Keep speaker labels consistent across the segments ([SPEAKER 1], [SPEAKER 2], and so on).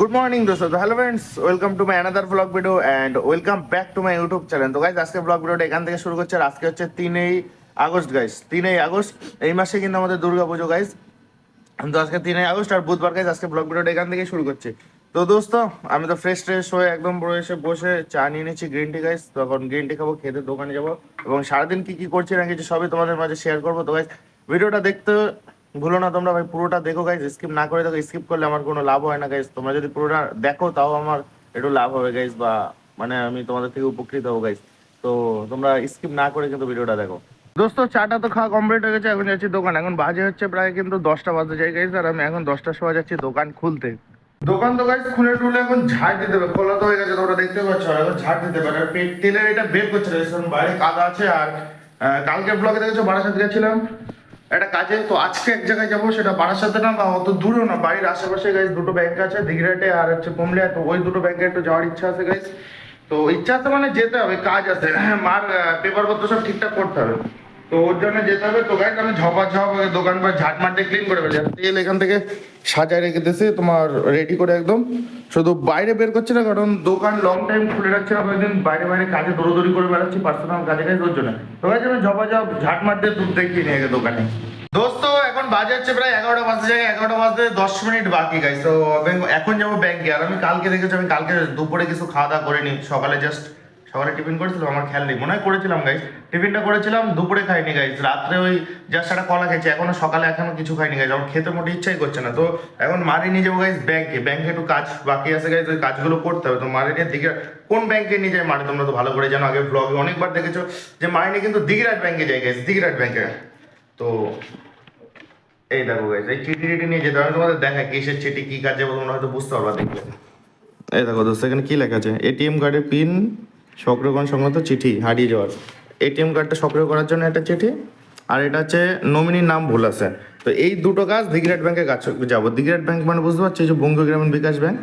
[SPEAKER 1] Good morning দোস্ত। Hello friends welcome to my another blog video and welcome back to my YouTube channel তো guys আজকে blog ভিডিওটা এখান থেকে শুরু করছে আর আজকে হচ্ছে তিনই আগস্ট গাইজ তিনই আগস্ট, এই মাসে কিন্তু আমাদের দুর্গা পুজো গাইজ তো আজকে তিনই আগস্ট আর বুধবার গাইজ আজকে ব্লগ ভিডিওটা এখান থেকে শুরু করছে। তো দোস্ত, আমি তো ফ্রেশ ট্রেশ হয়ে একদম পুরো এসে বসে চা নিয়ে নিচ্ছি গ্রিন টি গাইজ তখন গ্রিন টি খাব, খেতে দোকানে যাব। এবং সারাদিন কি কি করছি না কিছু সবই তোমাদের মাঝে শেয়ার করব। তো গাইজ ভিডিওটা দেখতে ভুলো না তোমরা ভাই, পুরোটা দেখো গাইজ স্কিপ না করে দেখো স্কিপ করলে আমার কোনো লাভ হয় না গাইজ তোমরা যদি পুরোটা দেখো, তাও আমার একটু লাভ হবে গাইজ বা মানে আমি তোমাদের থেকে উপকৃত হব গাইজ তো তোমরা স্কিপ না করে কিন্তু ভিডিওটা দেখো। দোস্ত, চাটা তো খাওয়া কমপ্লিট হয়ে গেছে, এখন যাচ্ছি দোকান। এখন বাজে হচ্ছে প্রায় কিন্তু দশটা বাজতে যাই গাইজ আর আমি এখন দশটার সময় যাচ্ছি দোকান খুলতে। দোকান তো গাইজ খুলে টুলে এখন ঝাড় দিতে হবে। খোলা তো হয়ে গেছে, তোমরা দেখতে পাচ্ছ এখন ঝাড় দিতে পারে পেট তেলের এটা বের করছে বাইরে কাদা আছে, আর কালকে ব্লগে দেখেছ, বারাসাত গেছিলাম। একটা কাজে, তো আজকে এক জায়গায় যাব, সেটা বারাসাতে না, বা অত দূরেও না, বাড়ির আশেপাশে গাইজ দুটো ব্যাংক আছে, দিঘিরাটে আর হচ্ছে কুমলিয়া তো ওই দুটো ব্যাংকে একটু যাওয়ার ইচ্ছা আছে গাইজ তো ইচ্ছা আছে মানে যেতে হবে, কাজ আছে। মার পেপার পত্র সব ঠিকঠাক করতে হবে। তো ওর জন্য যেতে হবে। তো গাইজ আমি ঝপা ঝপ দোকান পর ঝাট মারতে ক্লিন করে ফেলি তেল এখান থেকে সাজায় রেখে দিয়েছে, তোমার রেডি করে একদম। শুধু বাইরে বের করছে না, কারণ দোকান লং টাইম খুলে রাখছে না কয়েকদিন বাইরে বাইরে কাজে দৌড়দৌড়ি করে বেড়াচ্ছি পার্সোনাল কাজে কাজ ওর জন্য। তো গাইজ আমি ঝপা ঝপ ঝাট মারতে দুধ দেখিয়ে নিয়ে গেছে দোকানে। দোস্ত, এখন বাজে হচ্ছে প্রায় এগারোটা বাজতে যায় এগারোটা বাজতে দশ মিনিট বাকি গাইজ তো এখন যাব ব্যাংকে আর আমি কালকে দেখেছি, আমি কালকে দুপুরে কিছু খাওয়া দাওয়া করিনি, সকালে জাস্ট সকালে টিফিন করেছিলাম আমার খেয়াল নেই। মনে হয় করেছিলাম গাইজ টিফিনটা করেছিলাম, দুপুরে খাইনি গাইজ রাত্রে ওই জাস্ট একটা কলা খেয়েছি, এখনও সকালে এখনও কিছু খাইনি গাইজ আমার খেতে মোটে ইচ্ছাই করছে না। তো এখন মারি নিয়ে যাব গাইজ ব্যাংকে ব্যাংকে একটু কাজ বাকি আছে গাইজ ওই কাজগুলো করতে হবে। তো মারি নিয়ে দিকে কোন ব্যাংকে নিয়ে যায় মারি? তোমরা তো ভালো করে জানো, আগে ব্লগে অনেকবার দেখেছ যে মারি নিয়ে কিন্তু দিগরাট ব্যাংকে যায় গাইজ দিগরাট ব্যাংকে তো এই দেখো গাইজ এই চিঠি টিটি নিয়ে যেতে হবে। তোমাদের দেখা কিসের চিঠি, কি কাজে তোমরা হয়তো বুঝতে পারবা দেখলে এই দেখো, দোস্ত, এখানে কি লেখা আছে? এটিএম কার্ডের পিন সক্রিয়করণ সংক্রান্ত চিঠি হারিয়ে যাওয়ার। এটিএম কার্ডটা সক্রিয় করার জন্য একটা চিঠি, আর এটা হচ্ছে নমিনির নাম ভুল আছে। তো এই দুটো কাজ দিগরাট ব্যাংকে কাজ যাব। দিগরাট ব্যাংক মানে বুঝতে পারছি যে বঙ্গ গ্রামীণ বিকাশ ব্যাংক।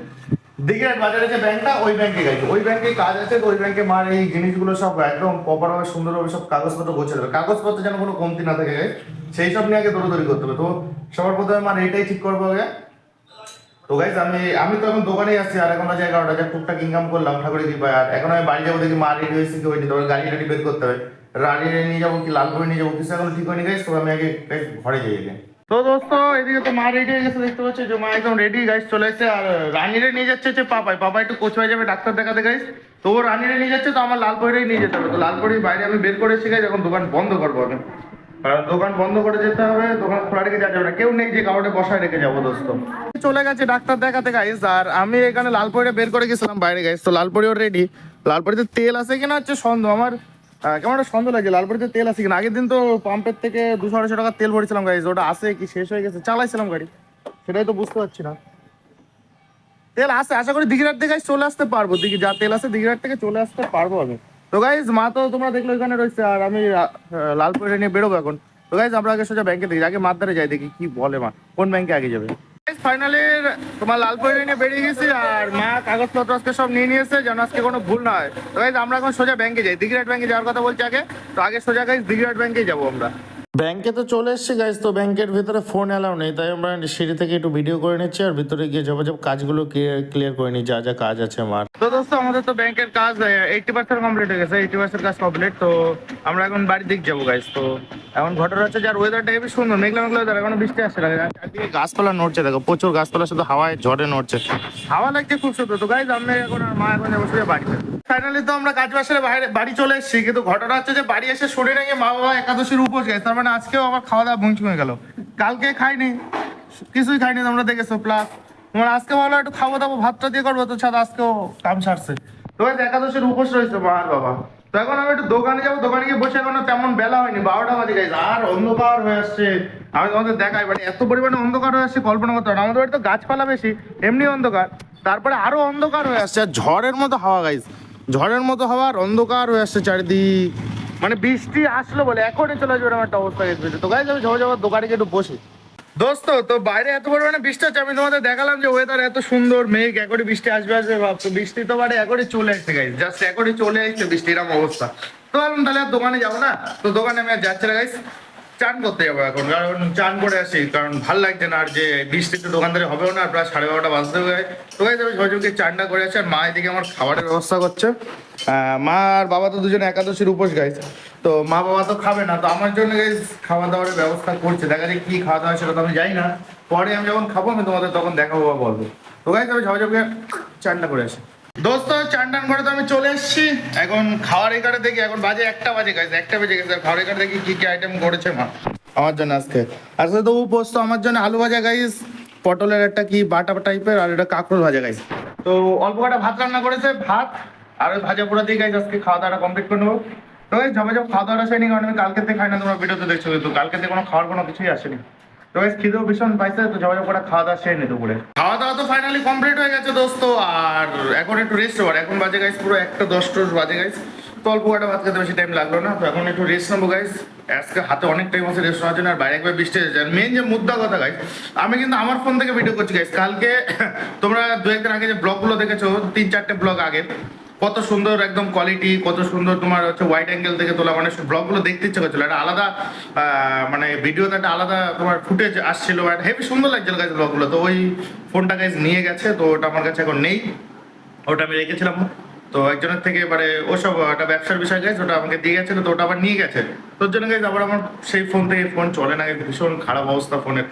[SPEAKER 1] দিগরাট বাজারে যে ব্যাংকটা, ওই ব্যাংকে গেছে ওই ব্যাংকে কাজ আছে, তো ওই ব্যাংকে মার এই জিনিসগুলো সব একদম প্রপারভাবে সুন্দরভাবে সব কাগজপত্র গোছাতে হবে। কাগজপত্র যেন কোনো কমতি না থাকে সেই সব নিয়ে আগে দৌড়দৌড়ি করতে হবে। তো সবার প্রথমে মার এটাই ঠিক করব আগে। তো গাইজ আমি আমি তো এখন দোকানে আসছি আর এখন বাজে এগারোটা যা টুকটাক ইনকাম করলাম, ঠাকুরের কৃপায়। আর এখন আমি বাড়ি যাব দেখি, মা রেডি হয়েছে কি হয়নি, তবে গাড়ি টাড়ি বের করতে হবে। রানি নিয়ে যাব কি লালপুরে নিয়ে যাব, কিছু এখন ঠিক হয়নি গাইজ তো আমি আগে ঘরে যাই আগে। তো দোস্ত, এদিকে তো মা রেডি হয়ে গেছে, দেখতে পাচ্ছ যে মা একদম রেডি গাইজ চলে এসেছে, আর রানিরে নিয়ে যাচ্ছে হচ্ছে পাপাই। পাপা একটু কোচ হয়ে যাবে ডাক্তার দেখাতে গাইজ তো ও রানিরে নিয়ে যাচ্ছে, তো আমার লালপুরেই নিয়ে যেতে হবে। তো লালপুরের বাইরে আমি বের করে এসে গাইজ এখন দোকান বন্ধ করব আমি। কারণ দোকান বন্ধ করে যেতে হবে, দোকান খোলা রেখে যাওয়া যাবে না। কেউ নেই যে কাউকে বসায় রেখে যাব, দোস্ত। চলে গেছে ডাক্তার দেখাতে গাইস আর আমি এখানে লালপুরে বের করে গেছিলাম বাইরে গাইস তো লালপুরিও রেডি লালপুরিতে তেল আছে কিনা হচ্ছে সন্দেহ। আমার কেমন একটা সন্দেহ লাগছে লালপুরিতে তেল আছে কিনা? আগের দিন তো পাম্পের থেকে দুশো আড়াইশো টাকা তেল ভরেছিলাম গাইস ওটা আছে কি? শেষ হয়ে গেছে। চালাইছিলাম গাড়ি। সেটাই তো বুঝতে পারছি না। তেল আছে, আশা করি দিঘিরাট থেকে চলে আসতে পারব। দিঘি, যা তেল আছে দিঘিরাট থেকে চলে আসতে পারব আমি। তো গাইজ মা তো তোমরা দেখল এখানে রয়েছে, আর আমি লালপুরে নিয়ে বেরোবো এখন। তো গাইজ আমরা আগে সোজা ব্যাংকে দেখি, আগে মাদ্দারে যাই, দেখি কি বলে মা, কোন ব্যাংকে আগে যাবে। ফাইনালি তোমার লালপুরে নিয়ে বেরিয়ে গেছি, আর মা কাগজপত্র আজকে সব নিয়ে নিয়েছে, যেন আজকে কোনো ভুল না হয়। তো গাইজ আমরা এখন সোজা ব্যাংকে যাই, দিঘিরাট ব্যাংকে যাওয়ার কথা বলছি আগে। তো আগে সোজা গাইজ দিঘিরাট ব্যাংকে যাব আমরা। ব্যাংকে তো চলে এসেছি গাইজ তো ব্যাংকের ভিতরে ফোন অ্যালাউ নেই, তাই আমরা সিঁড়ি থেকে একটু ভিডিও করে নিচ্ছি, আর ভিতরে গিয়ে যাব যাব কাজগুলো ক্লিয়ার করে নিই, যা যা কাজ আছে আমার তো দোস্ত আমাদের তো ব্যাংকের কাজ এইটি পার্সেন্ট কমপ্লিট হয়ে গেছে এইটি পার্সেন্ট কাজ কমপ্লিট তো আমরা এখন বাড়ির দিক যাব গাইজ তো এখন ঘটনা হচ্ছে যার ওয়েদারটা হেবি সুন্দর মেঘলা মেঘলা ওয়েদার এখন বৃষ্টি আসছে না চারদিকে গাছপালা নড়ছে দেখো প্রচুর গাছপালা শুধু হাওয়ায় ঝড়ে নড়ছে। হাওয়া লাগছে খুব সুন্দর তো গাইজ আমরা এখন আর মা এখন যাব সোজা বাড়িতে। ফাইনালি তো আমরা কাজ বাসের বাইরে বাড়ি চলে এসেছি কিন্তু ঘটনা হচ্ছে যে বাড়ি এসে শরীর রেখে মা বাবা একাদশীর উপোস গেছে তার মানে আজকেও আমার খাওয়া দাওয়া ভুংচুং হয়ে গেল। কালকে খাইনি কিছুই খাইনি তোমরা দেখেছ প্লাস তোমার আজকে ভালো একটু খাব দাবো, ভাতটা দিয়ে করব, তো ছাদ আজকেও কাম সারছে। তো একাদশীর উপোস রয়েছে, মা আর বাবা। তো এখন আমি একটু দোকানে যাব, দোকানে গিয়ে বসে এখনও তেমন বেলা হয়নি, বারোটা বাজে গাইজ আর অন্ধকার হয়ে আসছে। আমি তোমাদের দেখাই মানে এত পরিমাণে অন্ধকার হয়ে আসছে, কল্পনা করতে পারো। আমাদের বাড়ি তো গাছপালা বেশি, এমনি অন্ধকার। তারপরে আরও অন্ধকার হয়ে আসছে, আর ঝড়ের মতো হাওয়া গাইজ ঝড়ের মতো হাওয়া অন্ধকার হয়ে আসছে চারিদিক। মানে বৃষ্টি আসলো বলে, এখনই চলে আসবে আমার একটা অবস্থা গেছে তো গাইজ আমি ঝড় যাওয়ার দোকানে গিয়ে একটু বসি। দোস্ত, তো বাইরে এত পরিমাণে বৃষ্টি হচ্ছে, আমি তোমাদের দেখালাম যে ওয়েদার এত সুন্দর, মেঘ একড়ি বৃষ্টি আসবে আসবে ভাবতো বৃষ্টি তো বাড়ে একড়ি চলে আসছে গাইজ জাস্ট একড়ি চলে আসছে বৃষ্টি, এরকম অবস্থা। তো ভাবলাম তাহলে আর দোকানে যাব না? তো দোকানে আমি আর যাচ্ছি না গাইজ চান করতে যাব এখন, কারণ চান করে আসি, কারণ ভালো লাগছে না, আর যে বৃষ্টিতে দোকানদারি হবেও না, প্রায় সাড়ে বারোটা বাজতে হবে তো গাইজ আমি সবাইকে চানটা করে আসি, আর মা এদিকে আমার খাবারের ব্যবস্থা করছে। মা আর বাবা তো দুজনে একাদশীর উপোস গাইজ তো মা বাবা তো খাবে না, তো আমার জন্য খাওয়া দাওয়ার ব্যবস্থা করছে। দেখা যায় কি খাওয়া দাওয়া সেটা তো আমি জানি না। পরে আমি যখন খাব, আমি তোমাদের তখন দেখাবো বা বলব। তো গাইজ আমি সবাই চানটা করে আসি। দোস্ত চান টান করে তো আমি চলে এসেছি। এখন খাওয়ার এখানে দেখি, এখন বাজে একটা বাজে গেছে একটা বেজে গেছে। খাওয়ার এখানে দেখি কি কি আইটেম করেছে মা। আমার জন্য আজকে। আজকে তো উপোস, তো আমার জন্য আলু ভাজা গাইস পটলের একটা কি বাটা টাইপের আর এটা কাঁকরোল ভাজা গাইস তো অল্প কটা ভাত রান্না করেছে, ভাত আর ওই ভাজা পোড়া দিয়ে গাইস আজকে খাওয়া দাওয়াটা কমপ্লিট করে নেব। তো গাইস ঝাপা ঝাপ খাওয়া দাওয়াটা আসেনি কারণ আমি কালকে থেকে খাই না, তোমরা ভিডিওতে দেখছ কিন্তু, কালকে থেকে কোনো খাওয়ার কোনো কিছুই আসেনি। তো গাইস খিদেও ভীষণ পাইছে, তো ঝাপা ঝাপ খাওয়া দাওয়া সেরে নি দুপুরে। খাওয়া দাওয়া তো ফাইনালি কমপ্লিট হয়ে গেছে দোস্ত, আর এখন একটু রেস্ট হবার। এখন বাজে গাইস পুরো একটা দশ টস বাজে গাইস তো অল্প কটা ভাত খেতে বেশি টাইম লাগল না, তো এখন একটু রেস্ট নেব গাইস আজকে হাতে অনেক টাইম আছে রেস্ট নেওয়ার জন্য, আর বাইরে একবার বৃষ্টি হয়েছে। আর মেন যে মুদ্রা কথা গাইস আমি কিন্তু আমার ফোন থেকে ভিডিও করছি গাইস কালকে, তোমরা দু একদিন আগে যে ব্লগগুলো দেখেছ তিন চারটে ব্লগ আগে কত সুন্দর একদম কোয়ালিটি কত সুন্দর তোমার হচ্ছে ওয়াইড অ্যাঙ্গেল থেকে তোলা মানে ব্লগগুলো দেখতে ইচ্ছে করছিল। একটা আলাদা মানে ভিডিওতে একটা আলাদা তোমার ফুটেজ আসছিল আর হেভি সুন্দর লাগছিল গাইজ ব্লগগুলো তো ওই ফোনটা গাইজ নিয়ে গেছে, তো ওটা আমার কাছে এখন নেই। ওটা আমি রেখেছিলাম। তো একজনের থেকে এবারে ওসব একটা ব্যবসার বিষয় গেছে ওটা আমাকে দিয়ে গেছে তো ওটা আবার নিয়ে গেছে। তোর জন্য গেছে আবার আমার সেই ফোন থেকে ফোন চলে না ভীষণ খারাপ অবস্থা ফোনের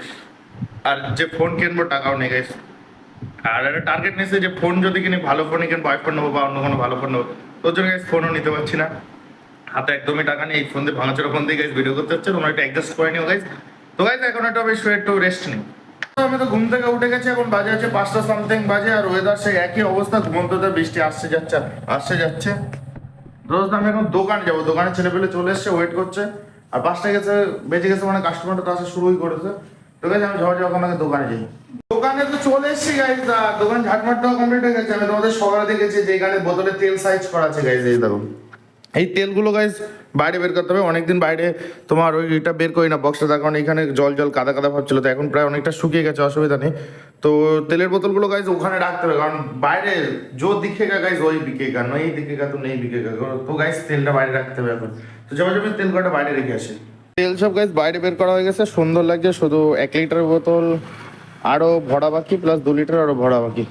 [SPEAKER 1] আর যে ফোন কিনবো, টাকাও নেই গেছে আর একটা টার্গেট নিয়েছে যে ফোন যদি কিনে, ভালো ফোনই কিনবো আইফোন নেব বা অন্য কোনো ভালো ফোন নেব। তোর জন্য guys ফোনও নিতে পারছি না। হাতে একদমই টাকা নেই, এই ফোন দিয়ে ভাঙাচোরা ফোন দিয়ে গাইজ ভিডিও করতে হচ্ছে, তোমরা একটু অ্যাডজাস্ট করে নিও গাইজ তো গাইজ এখন একটু শুয়ে একটু রেস্ট নিই। আমি তো ঘুম থেকে উঠে গেছি, এখন বাজে আছে পাঁচটা সামথিং বাজে, আর ওয়েদার সেই একই অবস্থা, ঘুমন্ত বৃষ্টি আসছে যাচ্ছে আসছে যাচ্ছে। রোজ আমি এখন দোকানে যাব দোকানে ছেলে পেলে চলে এসছে ওয়েট করছে। আর পাঁচটা গেছে বেঁচে গেছে মানে কাস্টমারটা তো আসা শুরুই করেছে। তো গেছে আমি ঝড় যখন আগে দোকানে যাই। দোকানে তো চলে এসছি গাইজ দোকান ঝাটমাটটাও কমপ্লিট হয়ে গেছে। আমি তোমাদের সকালে দেখেছি যে এখানে বোতলে তেল সাইজ করা আছে গাইজ এই দেখো। এই তেলগুলো গাইজ বাইরে বের করতে হবে। অনেকদিন বাইরে তোমার ওই এটা বের করি না বক্সটা তার কারণ এখানে জল জল কাদা কাদা ভাব ছিল তো এখন প্রায় অনেকটা শুকিয়ে গেছে, অসুবিধা নেই। তো তেলের বোতলগুলো গাইজ ওখানে রাখতে হবে, কারণ বাইরে জো দিখেগা গাইজ ওই বিকেগা নই দিকেগা, তো নেই বিকেগা। তো গাইজ তেলটা বাইরে রাখতে হবে এখন। তো যাব যাব, তেল কটা বাইরে রেখে আসি। তেল সব গাইজ বাইরে বের করা হয়ে গেছে, সুন্দর লাগছে, শুধু এক লিটার বোতল আরও ভরা বাকি প্লাস দু লিটার আরও ভরা বাকি।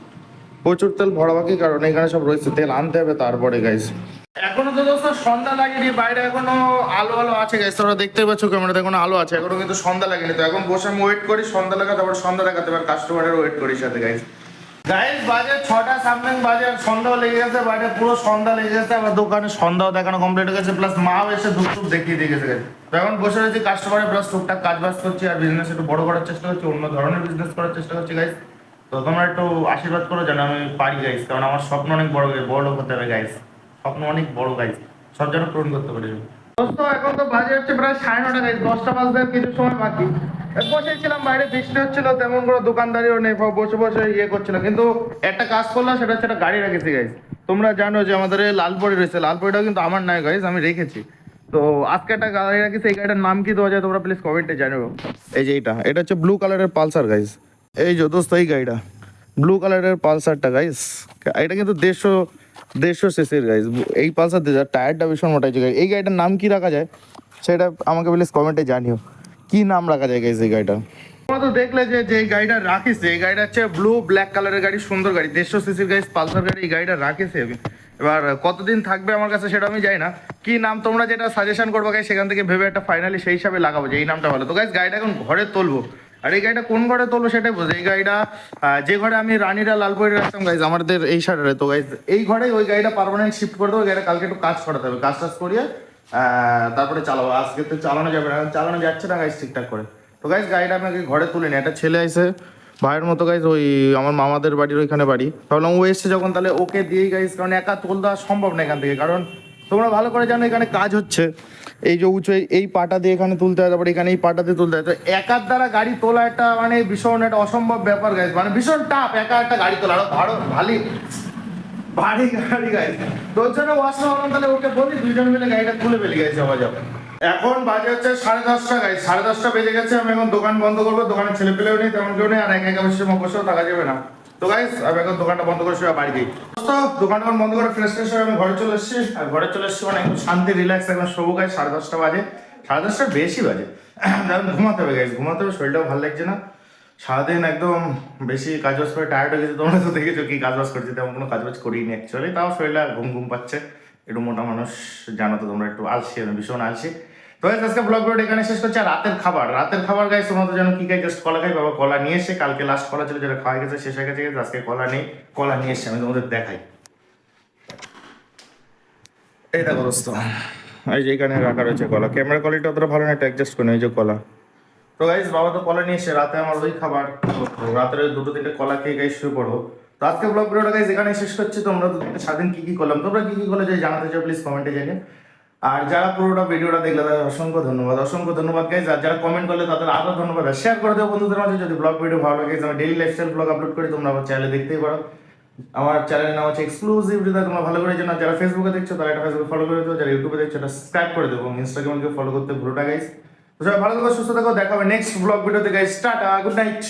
[SPEAKER 1] প্রচুর তেল ভরা বাকি, কারণ এখানে সব রয়েছে। তেল আনতে হবে তারপরে গাইস এখনও তো দোস্ত সন্ধ্যা লাগেনি, বাইরে এখনও আলো আলো আছে গাইস তোমরা দেখতে পাচ্ছ ক্যামেরাতে এখনও আলো আছে, এখনও কিন্তু সন্ধ্যা লাগেনি। তো এখন বসে আমি ওয়েট করি, সন্ধ্যা লাগা তারপর সন্ধ্যা লাগাতে পারে কাস্টমারের ওয়েট করি সাথে গাইজ বাজে ছটা বাজে লেগে গেছে পুরো সন্ধ্যা লেগে গেছে দোকানে সন্ধ্যাও দেখানো কমপ্লিট প্লাস মাও এসে দেখিয়ে দিয়ে গেছে। বসে রয়েছি কাস্টমারের প্লাস টুকটাক করছি আর বিজনেস একটু বড় করার চেষ্টা করছি, অন্য ধরনের বিজনেস করার চেষ্টা করছি একটু আশীর্বাদ করো যেন আমি পারি কারণ আমার স্বপ্ন অনেক বড় বড় হবে গাইজ স্বপ্ন অনেক বড় গাইজ সব যেন পূরণ করতে পারি। দোস্ত, এখন তো বাজে হচ্ছে প্রায় সাড়ে নটা গাইজ দশটা বাজতে কিছু সময় বাকি। বসেছিলাম বাইরে, বৃষ্টি হচ্ছিল, তেমন কোনো দোকানদারিও নেই বসে বসে ইয়ে করছিল। কিন্তু একটা কাজ করলাম, সেটা হচ্ছে একটা গাড়ি রেখেছি গাইজ তোমরা জানো যে আমাদের এই লালপরি রয়েছে, লালপরিটাও কিন্তু আমার নয় গাইজ আমি রেখেছি। তো আজকে একটা গাড়ি রাখিছি এই গাড়িটার নাম কি দেওয়া যায় তোমরা প্লিজ কমেন্টে জানাব এই যে এইটা, এটা হচ্ছে ব্লু কালারের পালসার গাইজ এই যে দোস্ত, এই গাড়িটা ব্লু কালারের পালসারটা গাইস এটা কিন্তু দেড়শো দেড়শো সিসির গাইজ এই পালসার দিয়ে টায়ারটা ভীষণ মোটা হয়েছে। এই গাড়িটার নাম কি রাখা যায়? সেটা আমাকে প্লিজ কমেন্টে জানিও। কি নাম রাখা যায় গাইস এই গাড়িটা তো দেখলে যে গাড়িটা রাখিস গাড়িটা হচ্ছে ব্লু ব্ল্যাক কালারের সুন্দর গাড়ি। দেড়শো সিসির পালসার এই গাড়িটা আমি এবার কতদিন থাকবে আমার কাছে সেটা আমি না। নাম তোমরা যেটা সাজেশন করব গাইস সেখান থেকে ভেবে একটা ফাইনালি সেই হিসাবে লাগাবো যে এই নামটা ভালো। তো গাইস গাড়িটা এখন ঘরে তুলবো। আর এই গাড়িটা কোন ঘরে তোলো সেটাই বোঝে। এই গাড়িটা যে ঘরে আমি রানীরা লালপুরে রাখতাম গাইজ আমাদের এই সাইডে। তো গাইজ এই ঘরে ওই গাড়িটা পারমানেন্ট শিফট করে দেবো গাড়িটা কালকে একটু কাজ করাতে হবে। কাজ টাজ করিয়ে তারপরে চালাবো। আজকে তো চালানো যাবে না, চালানো যাচ্ছে না গাইজ ঠিকঠাক করে। তো গাইজ গাড়িটা আমাকে ঘরে তুলে নি একটা ছেলে আইসে ভাইয়ের মতো গাইজ ওই আমার মামাদের বাড়ির ওইখানে বাড়ি। ভাবলাম ও এসছে যখন, তাহলে ওকে দিয়েই গাইজ কারণ একা তোল দেওয়া সম্ভব না এখান থেকে। কারণ তোমরা ভালো করে জানো এখানে কাজ হচ্ছে। এই যে উঁচু, এই- পাটা দিয়ে এখানে তুলতে হয়, তারপরে এখানে এই পাটা দিয়ে তুলতে হয়। তো একার দ্বারা গাড়ি তোলা একটা মানে ভীষণ একটা অসম্ভব ব্যাপার গাইজ মানে ভীষণ টাফ একা একটা গাড়ি তোলা। আরও ভালো ভারী ভারী গাড়ি গাইজ তোর জন্য ওয়াশরুম হলাম তাহলে ওকে বলি, দুইজন মিলে গাড়িটা খুলে ফেলি গাইজ যাওয়া যাবে এখন বাজে হচ্ছে সাড়ে দশটা গাইজ সাড়ে দশটা বেজে গেছে, আমি এখন দোকান বন্ধ করব দোকানে ছেলে পেলেও নেই, তেমন কেউ নেই, আর একা একা বসে বসেও থাকা যাবে না। তো গাইজ আমি এখন দোকানটা বন্ধ করে শুয়ে বাড়ি যাই। তো দোকানটা বন্ধ করে ফ্রেশ ফ্রেশ আমি ঘরে চলে এসেছি। আর ঘরে চলে এসেছি মানে একটু শান্তি রিল্যাক্স এখন শোবো গাইজ সাড়ে দশটা বাজে। সাড়ে দশটার বেশি বাজে। এখন ঘুমাতে হবে গাইজ ঘুমাতে হবে, শরীরটাও ভালো লাগছে না। সারাদিন একদম বেশি কাজ বাজ করে টায়ার্ড হয়ে গেছে, তোমরা তো দেখেছ কি কাজ বাজ করছি, তেমন কোনো কাজ বাজ করিনি অ্যাকচুয়ালি তাও শরীরটা ঘুম ঘুম পাচ্ছে। একটু মোটা মানুষ, জানো তো তোমরা, একটু আলসি ভীষণ আলসি। তো আজকে ব্লগ ভিডিও এখানে শেষ করছি। রাতের খাবার। রাতের খাবার গাইস তোমরা তো জানো কি খাই? জাস্ট কলা খাই। বাবা, কলা নিয়ে এসে কালকে লাস্ট কলা ছিল যেটা খাওয়া গেছে, শেষ হয়ে গেছে আজকে কলা নেই। কলা নিয়ে এসে আমি তোমাদের দেখাই। এই দেখো দোস্ত, এই যে এখানে রাখা রয়েছে কলা। ক্যামেরা কোয়ালিটি অতটা ভালো না একটা অ্যাডজাস্ট করে এই যে কলা। তো গাইজ বাবা তো কলা নিয়ে এসে রাতে আমার ওই খাবার, রাতের দুটো তিনটে কলা খেয়ে গাইজ শুয়ে পড়ব। তো আজকে ব্লগ ভিডিওটা গাইজ এখানে শেষ করছি। তোমরা দেখতে সারাদিন কি কি করলাম? তোমরা কি কি করলে যদি জানাতে চাও প্লিজ কমেন্টে জানিয়ে আর যারা পুরোটা ভিডিওটা দেখলে তাদের অসংখ্য ধন্যবাদ। অসংখ্য ধন্যবাদ গাইজ আর যারা কমেন্ট করলে তাদের আরও ধন্যবাদ। আর শেয়ার করে দেবো বন্ধুদের মাঝে। যদি ব্লগ ভিডিও ভালো লাগে আমি ডেইলি লাইফস্টাইল ব্লগ আপলোড করি, তোমরা আমার চ্যানেলে দেখতেই পারো। আমার চ্যানেলের নাম হচ্ছে এক্সক্লুসিভ হৃদয় তোমরা ভালো করে জানো। যারা ফেসবুকে দেখছ, তারা এটা ফেসবুকে ফলো করে দেবো যারা ইউটিউবে দেখছ, এটা সাবস্ক্রাইব করে দেবো ইনস্টাগ্রামকে ফলো করতে ভুলো না গাইজ তো সবাই ভালো থাকো, সুস্থ থাকো। দেখা হবে নেক্সট ব্লগ ভিডিওতে গাইজ টাটা গুড নাইট